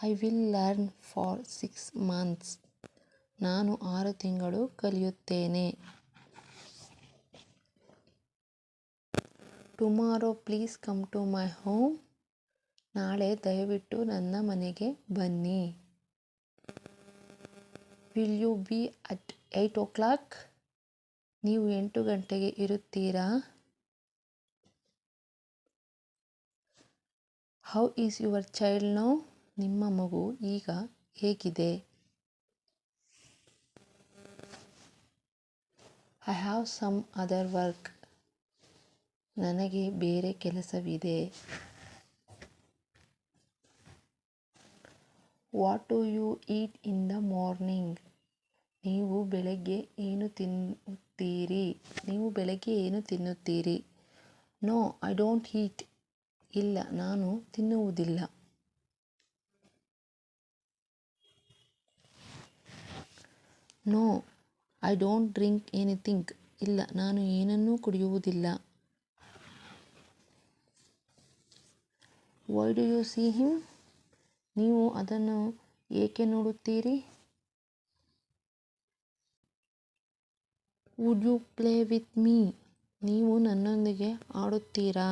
I will learn for six months ನಾನು ಆರು ತಿಂಗಳು ಕಲಿಯುತ್ತೇನೆ. Tomorrow please come to my home ನಾಳೆ ದಯವಿಟ್ಟು ನನ್ನ ಮನೆಗೆ ಬನ್ನಿ. Will you be at eight o'clock ನೀವು ಎಂಟು ಗಂಟೆಗೆ ಇರುತ್ತೀರಾ? How is your child now ನಿಮ್ಮ ಮಗು ಈಗ ಹೇಗಿದೆ? I have some other work ನನಗೆ ಬೇರೆ ಕೆಲಸವಿದೆ. What do you eat in the morning ನೀವು ಬೆಳಗ್ಗೆ ಏನು ತಿನ್ನುತ್ತೀರಿ? ನೀವು ಬೆಳಗ್ಗೆ ಏನು ತಿನ್ನುತ್ತೀರಿ? ನೋ ಐ ಡೋಂಟ್ ಹೀಟ್ ಇಲ್ಲ, ನಾನು ತಿನ್ನುವುದಿಲ್ಲ. No I don't drink anything ಇಲ್ಲ, ನಾನು ಏನನ್ನೂ ಕುಡಿಯುವುದಿಲ್ಲ. Why do you see him ನೀವು ಅದನ್ನು ಏಕೆ ನೋಡುತ್ತೀರಿ? Would you play with me ನೀವು ನನ್ನೊಂದಿಗೆ ಆಡುತ್ತೀರಾ?